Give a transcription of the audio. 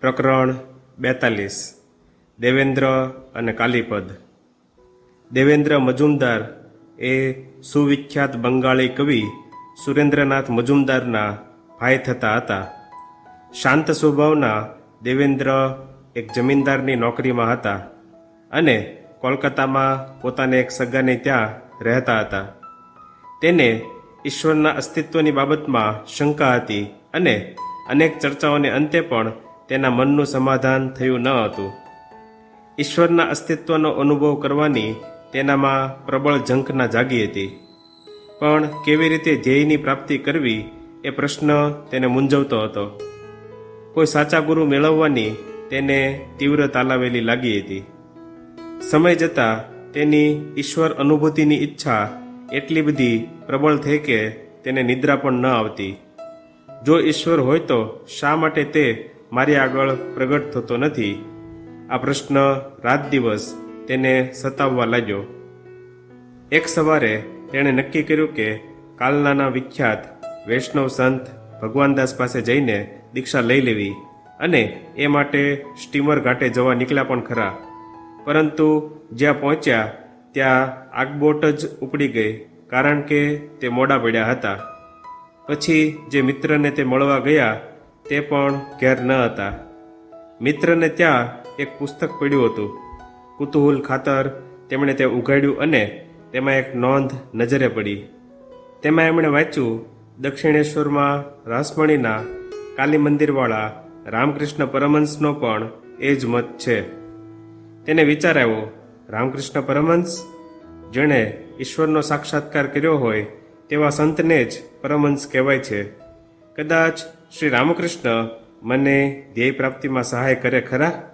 પ્રકરણ બેતાલીસ. દેવેન્દ્ર અને કાલીપદ. દેવેન્દ્ર મજુમદાર એ સુવિખ્યાત બંગાળી કવિ સુરેન્દ્રનાથ મજુમદારના ભાઈ થતા હતા. શાંત સ્વભાવના દેવેન્દ્ર એક જમીનદારની નોકરીમાં હતા અને કોલકાતામાં પોતાને એક સગાને ત્યાં રહેતા હતા. તેને ઈશ્વરના અસ્તિત્વની બાબતમાં શંકા હતી અને અનેક ચર્ચાઓને અંતે પણ તેના મનનું સમાધાન થયું ન હતું. ઈશ્વરના અસ્તિત્વનો અનુભવ કરવાની તેનામાં પ્રબળ ઝંખના જાગી હતી. પણ કેવી રીતે ધ્યેયની પ્રાપ્તિ કરવી એ પ્રશ્ન તેને મૂંઝવતો હતો. કોઈ સાચા ગુરુ મેળવવાની તેને તીવ્ર તાલાવેલી લાગી હતી. સમય જતાં તેની ઈશ્વર અનુભૂતિની ઈચ્છા એટલી બધી પ્રબળ થઈ કે તેને નિદ્રા પણ ન આવતી. જો ઈશ્વર હોય તો શા માટે તે મારી આગળ પ્રગટ થતો નથી. આ પ્રશ્ન રાત દિવસ તેને સતાવવા લાગ્યો. એક સવારે તેણે નક્કી કર્યું કે કાલનાના વિખ્યાત વૈષ્ણવ સંત ભગવાનદાસ પાસે જઈને દીક્ષા લઈ લેવી અને એ માટે સ્ટીમર ઘાટે જવા નીકળ્યા પણ ખરા. પરંતુ જ્યાં પહોંચ્યા ત્યાં આગબોટ જ ઉપડી ગઈ કારણ કે તે મોડા પડ્યા હતા. પછી જે મિત્રને તે મળવા ગયા તે પણ ઘેર ન હતા. મિત્રને ત્યાં એક પુસ્તક પડ્યું હતું. કુતૂહલ ખાતર તેમણે તે ઉઘાડ્યું અને તેમાં એક નોંધ નજરે પડી. તેમાં એમણે વાંચ્યું, દક્ષિણેશ્વરમાં રાસમણીના કાલી મંદિરવાળા રામકૃષ્ણ પરમહંસનો પણ એ જ મત છે. તેને વિચાર આવ્યો, રામકૃષ્ણ પરમહંસ? જેણે ઈશ્વરનો સાક્ષાત્કાર કર્યો હોય તેવા સંતને જ પરમહંસ કહેવાય છે. કદાચ શ્રી રામકૃષ્ણ મને ધ્યેય પ્રાપ્તિમાં સહાય કરે ખરા?